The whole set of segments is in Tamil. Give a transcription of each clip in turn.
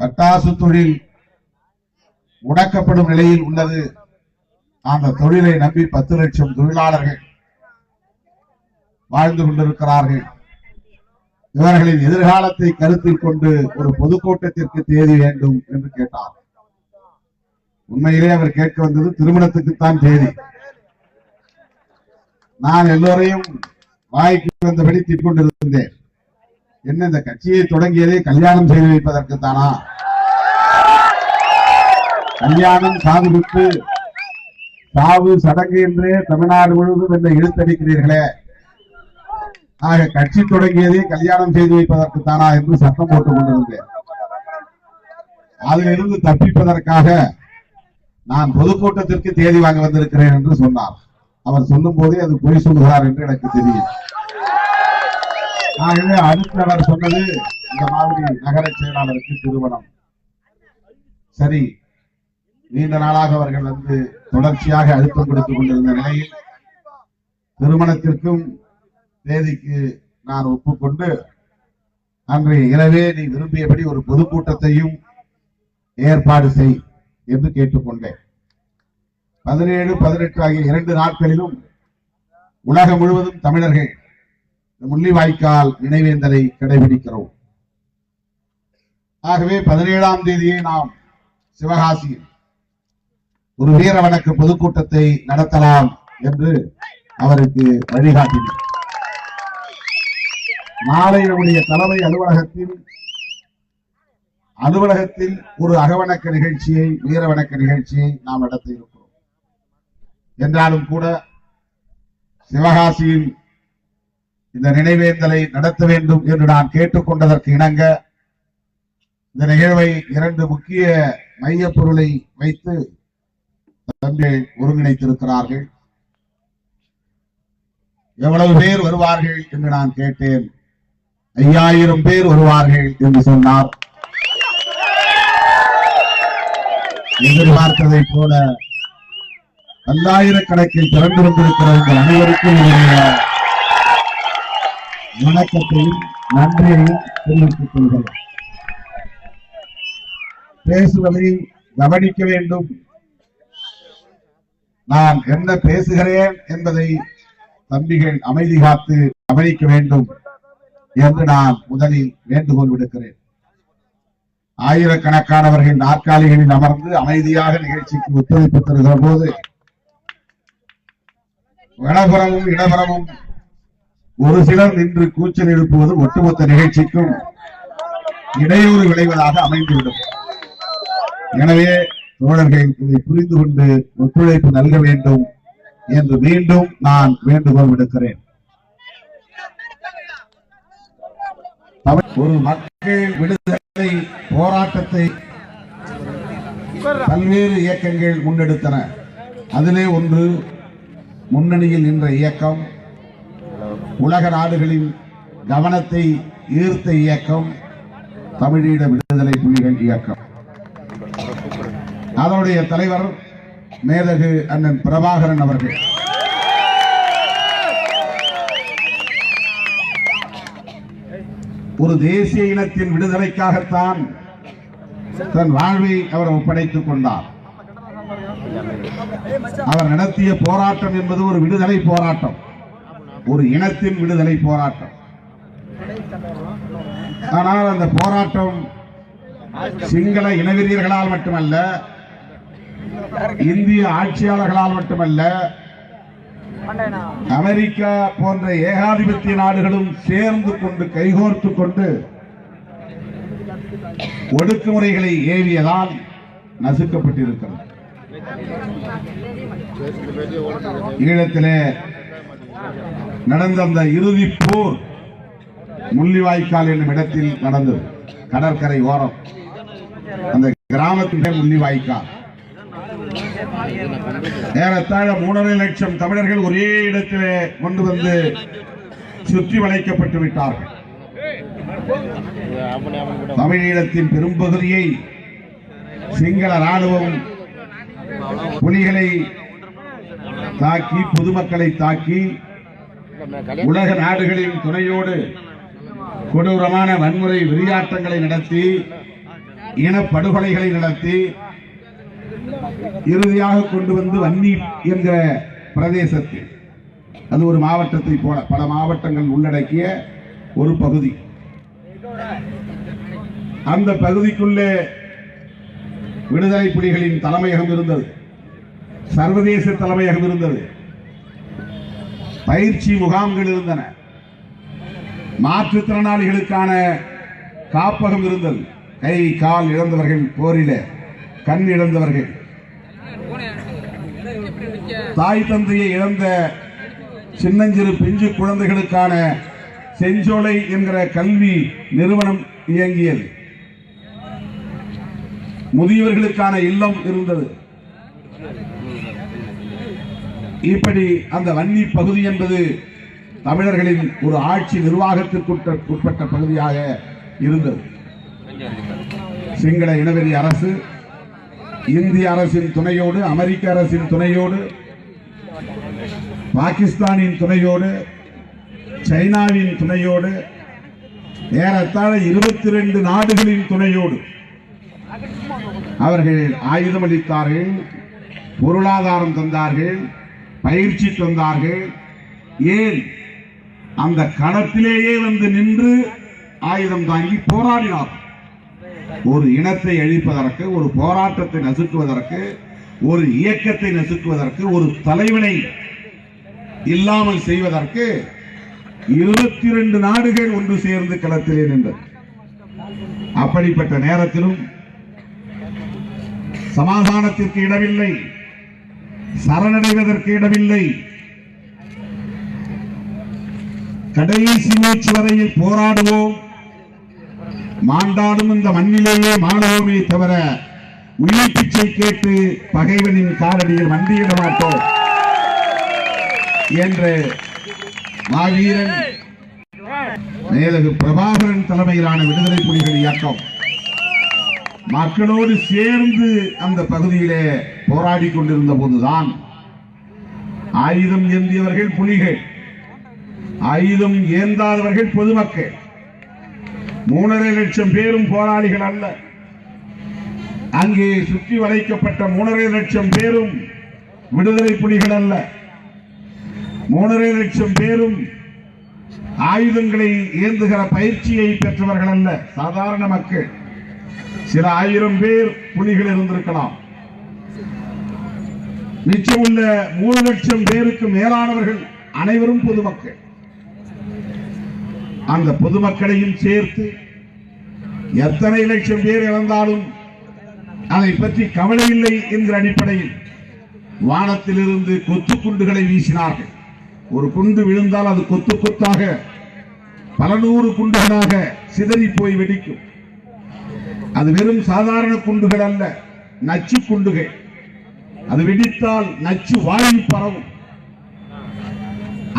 பட்டாசு தொழில் முடக்கப்படும் நிலையில் உள்ளது. அந்த தொழிலை நம்பி பத்து லட்சம் தொழிலாளர்கள் வாழ்ந்து கொண்டிருக்கிறார்கள். இவர்களின் எதிர்காலத்தை கருத்தில் கொண்டு ஒரு பொதுக்கூட்டத்திற்கு தேதி வேண்டும் என்று கேட்டார். உண்மையிலே அவர் கேட்க வந்தது திருமணத்துக்குத்தான் தேதி. நான் எல்லோரையும் வாய்க்கு வந்தபடி திட்டிக்கொண்டிருந்தேன். என்ன இந்த கட்சியை தொடங்கியதே கல்யாணம் செய்து வைப்பதற்கு தானா கல்யாணம் சாது விட்டு சாவு சடங்கு என்றே தமிழ்நாடு முழுவதும் என்னை இழுத்தடிக்கிறீர்களே. ஆக கட்சி தொடங்கியதே கல்யாணம் செய்து வைப்பதற்கு தானா என்று சட்டம் போட்டுக் கொண்டிருந்தேன். அதிலிருந்து தப்பிப்பதற்காக நான் பொதுக்கூட்டத்திற்கு தேதி வாங்க வந்திருக்கிறேன் என்று சொன்னார். அவர் சொல்லும் போதே அது பொய் சொல்லுகிறார் என்று எனக்கு தெரியும். ஆகவே அடுத்தவர் சொன்னது? இந்த மாதிரி நகர செயலாளருக்கு திருமணம். சரி நீண்ட நாளாக அவர்கள் வந்து தொடர்ச்சியாக அழுத்தம் கொடுத்துக் கொண்டிருந்த நிலையில் திருமணத்திற்கும் தேதிக்கு நான் ஒப்புக்கொண்டு அன்று இரவே நீ விரும்பியபடி ஒரு பொதுக்கூட்டத்தையும் ஏற்பாடு செய் என்று கேட்டுக்கொண்டேன். பதினேழு பதினெட்டு ஆகிய இரண்டு நாட்களிலும் உலகம் முழுவதும் தமிழர்கள் முள்ளிவாய்க்கால் நினைவேந்தலை கடைபிடிக்கிறோம். ஆகவே பதினேழாம் தேதியை நாம் சிவகாசியில் ஒரு வீர வணக்க பொதுக்கூட்டத்தை நடத்தலாம் என்று அவருக்கு வழிகாட்டினார். நாளை நம்முடைய தலைமை அலுவலகத்தில் அலுவலகத்தில் ஒரு அகவணக்க நிகழ்ச்சியை வீர வணக்க நிகழ்ச்சியை நாம் நடத்த இருக்கிறோம். என்றாலும் கூட சிவகாசியில் இந்த நினைவேந்தலை நடத்த வேண்டும் என்று நான் கேட்டுக்கொண்டதற்கு இணங்க இந்த நிகழ்வை இரண்டு முக்கிய மையப் பொருளை வைத்து தங்கள் ஒருங்கிணைத்திருக்கிறார்கள். எவ்வளவு பேர் வருவார்கள் என்று நான் கேட்டேன். ஐயாயிரம் பேர் வருவார்கள் என்று சொன்னார். எதிர்பார்த்ததை போல பல்லாயிரக்கணக்கில் திரண்டு வந்திருக்கிற உங்கள் அனைவருக்கும் என்னுடைய வணக்கத்தையும் நன்றியையும் தெரிவித்துக் கொள்கிறேன். பேசுவதை கவனிக்க வேண்டும். நான் என்ன பேசுகிறேன் என்பதை தம்பிகள் அமைதி காத்து கவனிக்க வேண்டும் என்று நான் முதலில் வேண்டுகோள் விடுக்கிறேன். ஆயிரக்கணக்கானவர்கள் நாற்காலிகளில் அமர்ந்து அமைதியாக நிகழ்ச்சிக்கு ஒத்துழைப்பு தருகிற போது வனபுறமும் இடபுறமும் ஒரு சிலர் நின்று கூச்சல் எழுப்புவது ஒட்டுமொத்த நிகழ்ச்சிக்கும் இடையூறு விளைவதாக அமைந்துவிடும். எனவே தோழர்கள் இதை புரிந்து கொண்டு ஒத்துழைப்பு நல்க வேண்டும் என்று மீண்டும் நான் வேண்டுகோள் விடுக்கிறேன். ஒரு மக்கள் விடுதலை போராட்டத்தை பல்வேறு இயக்கங்கள் முன்னெடுத்தன. அதிலே ஒன்று முன்னணியில் நின்ற இயக்கம் உலக நாடுகளின் கவனத்தை ஈர்த்த இயக்கம் தமிழீழ விடுதலை புலிகள் இயக்கம். அதனுடைய தலைவர் மேதகு அண்ணன் பிரபாகரன் அவர்கள். ஒரு தேசிய இனத்தின் விடுதலைக்காகத்தான் தன் வாழ்வை அவர் ஒப்படைத்துக் கொண்டார். அவர் நடத்திய போராட்டம் என்பது ஒரு விடுதலை போராட்டம். ஒரு இனத்தின் விடுதலை போராட்டம். ஆனால் அந்த போராட்டம் சிங்கள இனவெறியர்களால் மட்டுமல்ல இந்திய ஆட்சியாளர்களால் மட்டுமல்ல அமெரிக்கா போன்ற ஏகாதிபத்திய நாடுகளும் சேர்ந்து கொண்டு கைகோர்த்து கொண்டு ஒடுக்குமுறைகளை ஏவியதால் நசுக்கப்பட்டிருக்கிறது. ஈழத்திலே நடந்த அந்த இறுதி போர் முள்ளிவாய்க்கால் என்னும் இடத்தில் நடந்தது. கடற்கரை ஓரம். அந்த கிராமத்தின் முள்ளிவாய்க்கால். ஏறத்தாழ மூணரை லட்சம் தமிழர்கள் ஒரே இடத்திலே கொண்டு வந்து சுற்றி வளைக்கப்பட்டு விட்டார்கள். தமிழீழத்தின் பெரும்பகுதியை சிங்கள ராணுவம் புலிகளை தாக்கி பொதுமக்களை தாக்கி உலக நாடுகளின் துணையோடு கொடூரமான வன்முறை வெறியாட்டங்களை நடத்தி இனப்படுகொலைகளை நடத்தி இறுதியாக கொண்டு வந்து வன்னி என்கிற பிரதேசத்தில் அது ஒரு மாவட்டத்தை போல பல மாவட்டங்கள் உள்ளடக்கிய ஒரு பகுதி. அந்த பகுதிக்குள்ளே விடுதலை புலிகளின் தலைமையகம் இருந்தது. சர்வதேச தலைமையகம் இருந்தது. பயிற்சி முகாம்கள் இருந்தன. மாற்றுத்திறனாளிகளுக்கான காப்பகம் இருந்தது. கை கால் இழந்தவர்கள் போரில கண் இழந்தவர்கள். தாய் தந்தையை இழந்த சின்னஞ்சிறு பிஞ்சு குழந்தைகளுக்கான செஞ்சோலை என்கிற கல்வி நிறுவனம் இயங்கியது. முதியவர்களுக்கான இல்லம் இருந்தது. இப்படி அந்த வன்னி பகுதி என்பது தமிழர்களின் ஒரு ஆட்சி நிர்வாகத்திற்கு உட்பட்ட பகுதியாக இருந்தது. சிங்கள இனவெறி அரசு இந்திய அரசின் துணையோடு அமெரிக்க அரசின் துணையோடு பாகிஸ்தானின் துணையோடு சைனாவின் துணையோடு ஏறத்தாழ இருபத்தி ரெண்டு நாடுகளின் துணையோடு அவர்கள் ஆயுதம் அளித்தார்கள் பொருளாதாரம் தந்தார்கள் பயிற்சி தந்தார்கள். ஏன்? அந்த களத்திலேயே வந்து நின்று ஆயுதம் தாங்கி போராடினார். ஒரு இனத்தை அழிப்பதற்கு ஒரு போராட்டத்தை நசுக்குவதற்கு ஒரு இயக்கத்தை நசுக்குவதற்கு ஒரு தலைவனை இல்லாமல் செய்வதற்கு இருபத்தி ரெண்டு நாடுகள் ஒன்று சேர்ந்து களத்திலே நின்றது அப்படிப்பட்ட நேரத்திலும் சமாதானத்திற்கு இடமில்லை. சரணடைவதற்கு இடமில்லை. கடைசி மூச்சு வரையில் போராடுவோம். மாண்டாடும் இந்த மண்ணிலேயே மாணவோமே தவிர உயிர் பிச்சை கேட்டு பகைவனின் காலடியில் வண்டியிட மாட்டோம் என்று மாவீரன் மேலகு பிரபாகரன் தலைமையிலான விடுதலை புலிகள் இயக்கம். மக்களோடு சேர்ந்து அந்த பகுதியிலே போராடி கொண்டிருந்த போதுதான் ஆயுதம் ஏந்தியவர்கள் புலிகள் ஆயுதம் ஏந்தாதவர்கள் பொதுமக்கள். மூணரை லட்சம் பேரும் போராளிகள் அல்ல. அங்கே சுற்றி வளைக்கப்பட்ட மூணரை லட்சம் பேரும் விடுதலை புலிகள் அல்ல. மூணரை லட்சம் பேரும் ஆயுதங்களை ஏந்துகிற பயிற்சியை பெற்றவர்கள் அல்ல சாதாரண மக்கள். சில ஆயிரம் பேர் புலிகள் இருந்திருக்கலாம். மிச்சமுள்ள மூணு லட்சம் பேருக்கு மேலானவர்கள் அனைவரும் பொதுமக்கள். அந்த பொதுமக்களையும் சேர்த்து எத்தனை லட்சம் பேர் இழந்தாலும் அதை பற்றி கவலை இல்லை என்கிற அடிப்படையில் வானத்திலிருந்து கொத்து குண்டுகளை வீசினார்கள். ஒரு குண்டு விழுந்தால் அது கொத்து கொத்தாக பல நூறு குண்டுகளாக சிதறி போய் வெடிக்கும். அது வெறும் சாதாரண குண்டுகள் அல்ல நச்சு குண்டுகள். அது வெடித்தால் நச்சு வாயு பரவும்.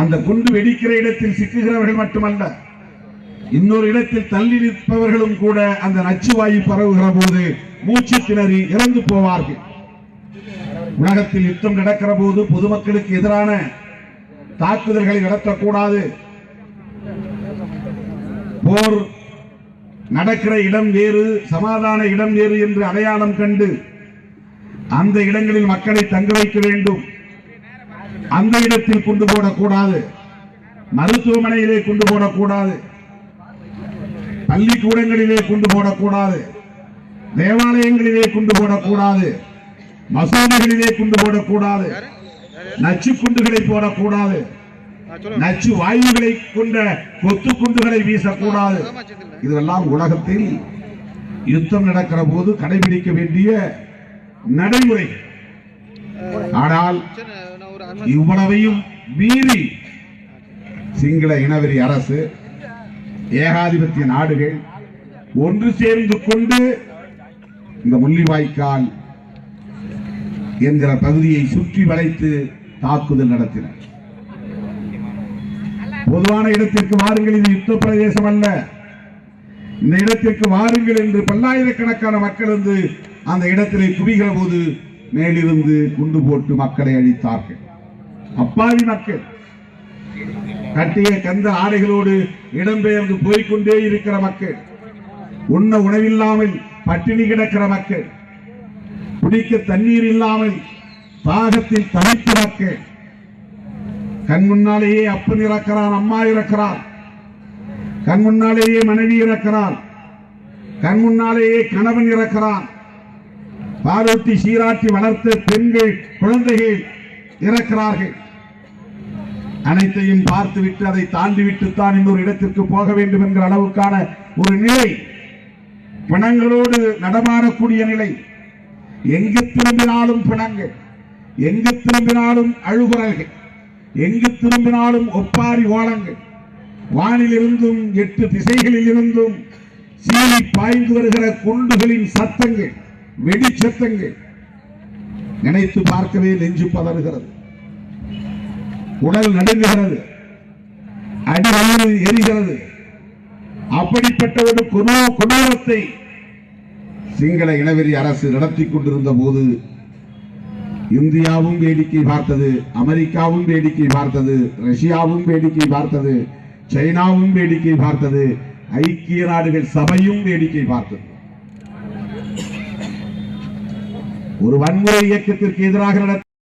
அந்த குண்டு வெடிக்கிற இடத்தில் சிக்குகிறவர்கள் மட்டுமல்ல இன்னொரு இடத்தில் தள்ளி நிற்பவர்களும் கூட அந்த நச்சு வாயு பரவுகிற போது மூச்சு திணறி இறந்து போவார்கள். உலகத்தில் யுத்தம் நடக்கிற போது பொதுமக்களுக்கு எதிரான தாக்குதல்களை நடத்தக்கூடாது. போர் நடக்கிற இடம் வேறு சமாதான இடம் வேறு என்று அடையாளம் கண்டு அந்த இடங்களில் மக்களை தங்க வைக்க வேண்டும் அந்த இடத்தில் கொண்டு போடக்கூடாது மருத்துவமனையிலே கொண்டு போடக்கூடாது பள்ளிக்கூடங்களிலே கொண்டு போடக்கூடாது தேவாலயங்களிலே கொண்டு போடக்கூடாது மசூதிகளிலே கொண்டு போடக்கூடாது நச்சு குண்டுகளை போடக்கூடாது நச்சு வாயுகளை கொண்ட கொத்து குண்டுகளை வீசக்கூடாது இதெல்லாம் உலகத்தில் யுத்தம் நடக்கிற போது கடைபிடிக்க வேண்டிய நடைமுறை ஆனால் இவ்வளவையும் மீறி சிங்கள இனவெறி அரசு ஏகாதிபத்திய நாடுகள் ஒன்று சேர்ந்து கொண்டு இந்த முள்ளிவாய்க்கால் என்கிற பகுதியை சுற்றி வளைத்து தாக்குதல் நடத்தினர். பொதுவான இடத்திற்கு வாருங்கள் இது யுத்த பிரதேசம் அல்ல. இந்த இடத்திற்கு வாருங்கள் என்று பல்லாயிரக்கணக்கான மக்கள் வந்து அந்த இடத்திலே குவிகிற போது மேலிருந்து குண்டு போட்டு மக்களை அழித்தார்கள். அப்பாவி மக்கள். கட்டிய கந்த ஆடைகளோடு இடம்பெயர்ந்து போய்க்கொண்டே இருக்கிற மக்கள். உண்ண உணவில்லாமல் பட்டினி கிடக்கிற மக்கள். குடிக்க தண்ணீர் இல்லாமல் தாகத்தில் தவித்த மக்கள். கண் முன்னாலேயே அப்பன் இறக்கிறான் அம்மா இறக்கிறார் கண் முன்னாலேயே மனைவி இறக்கிறார் கண் முன்னாலேயே கணவன் இறக்கிறான். பாலூட்டி சீராட்டி வளர்த்து பெண்கள் குழந்தைகள் இறக்கிறார்கள். அனைத்தையும் பார்த்துவிட்டு அதை தாண்டிவிட்டுத்தான் இன்னொரு இடத்திற்கு போக வேண்டும் என்கிற அளவுக்கான ஒரு நிலை பிணங்களோடு நடமாடக்கூடிய நிலை. எங்கு திரும்பினாலும் பிணங்கள் எங்கு திரும்பினாலும் அழுகுரல்கள் எங்கு திரும்பினாலும் ஒப்பாரி ஓலங்கள். வானிலிருந்தும் எட்டு திசைகளில் இருந்தும் சீனி பாய்ந்து வருகிற குண்டுகளின் சத்தங்கள். வெடி சத்தங்கள் நினைத்து பார்க்கவே நெஞ்சு பதறுகிறது. உடல் நடுங்குகிறது. அடிவயிறு எரிகிறது. அப்படிப்பட்ட ஒரு கொடூ கொடூரத்தை சிங்கள இனவெறி அரசு நடத்தி கொண்டிருந்த போது இந்தியாவும் வேடிக்கை பார்த்தது அமெரிக்காவும் வேடிக்கை பார்த்தது ரஷ்யாவும் வேடிக்கை பார்த்தது சைனாவும் வேடிக்கை பார்த்தது ஐக்கிய நாடுகள் சபையும் வேடிக்கை பார்த்தது. ஒரு வன்முறை இயக்கத்திற்கு எதிராக நடத்த